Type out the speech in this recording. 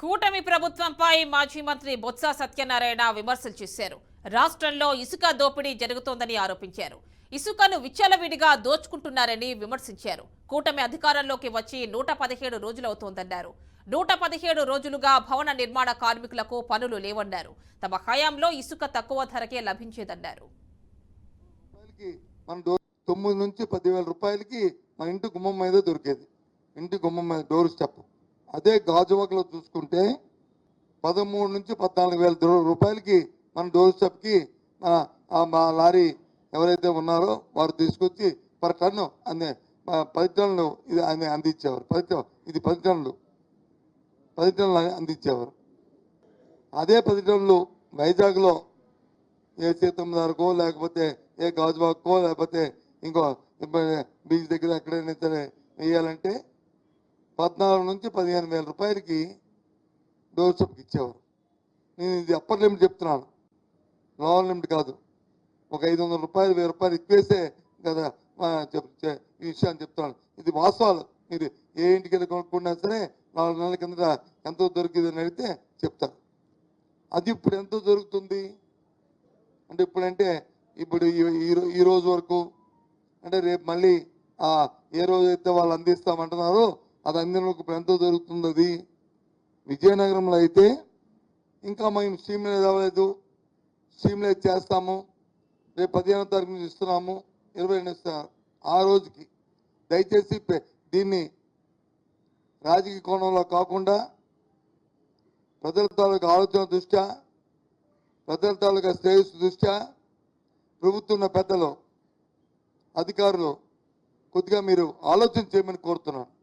కూటమి ప్రభుత్వంపై మాజీ మంత్రి బొత్స సత్యనారాయణ విమర్శలు చేశారు. రాష్ట్రంలో ఇసుక దోపిడీ జరుగుతోందని ఆరోపించారు. ఇసుకను విచ్చలవిడిగా దోచుకుంటున్నారని విమర్శించారు. కూటమి అధికారంలోకి వచ్చి నూట పదిహేడు రోజులవుతోందన్నారు. నూట పదిహేడు రోజులుగా భవన నిర్మాణ కార్మికులకు పనులు లేవన్నారు. తమ హయాంలో ఇసుక తక్కువ ధరకే లభించేదన్నారు. తొమ్మిది నుంచి పదివేల రూపాయలకి మన ఇంటి గుమ్మం మీద దొరికేది. ఇంటి గుమ్మం మీద డోర్ స్టెప్ అదే గాజువాకలో చూసుకుంటే పదమూడు నుంచి పద్నాలుగు వేల రూపాయలకి మన డోర్ స్టెప్కి మా లారీ ఎవరైతే ఉన్నారో వారు తీసుకొచ్చి పర్ టన్ను అందే పది టన్నులు ఇది ఆయన అందించేవారు. పది ఇది పది టన్నులు. పది టన్నులు అందించేవారు. అదే పది టన్నులు వైజాగ్లో ఏ సీతమ్మదారుకో లేకపోతే ఏ గాజువాకో లేకపోతే ఇంకో బీచ్ దగ్గర ఎక్కడైనా సరే వేయాలంటే పద్నాలుగు నుంచి పదిహేను వేల రూపాయలకి డోర్ స్టెప్కి ఇచ్చేవారు. నేను ఇది అప్పర్ లిమిట్ చెప్తున్నాను. లోవర్ లిమిట్ కాదు. ఒక ఐదు వందల రూపాయలు వెయ్యి రూపాయలు ఎక్కువేస్తే కదా చెప్ ఈ విషయాన్ని చెప్తున్నాను. ఇది వాస్తవాలు. మీరు ఏ ఇంటికి వెళ్ళి కొనుక్కున్నా సరే నాలుగు నెలల కిందట ఎంతో దొరికింది అని అడిగితే చెప్తారు. అది ఇప్పుడు ఎంతో దొరుకుతుంది? అంటే ఇప్పుడంటే ఇప్పుడు ఈ- ఈ రోజు వరకు అంటే రేపు మళ్ళీ ఏ రోజు అయితే వాళ్ళు అందిస్తామంటున్నారో అది అందినకు ఎంత దొరుకుతుంది అది విజయనగరంలో అయితే ఇంకా మేము స్ట్రీమ్లైజ్ అవ్వలేదు. స్ట్రీమ్లైజ్ చేస్తాము. రేపు పదిహేనో తారీఖు నుంచి ఇస్తున్నాము. ఇరవై రెండు ఇస్తున్నారు. ఆ రోజుకి దయచేసి దీన్ని రాజకీయ కోణంలో కాకుండా ప్రజల తాలూకా ఆలోచన దృష్ట్యా ప్రజల తాలూకా శ్రేయస్సు దృష్ట్యా ప్రభుత్వం పెద్దలు అధికారులు కొద్దిగా మీరు ఆలోచన చేయమని కోరుతున్నాను.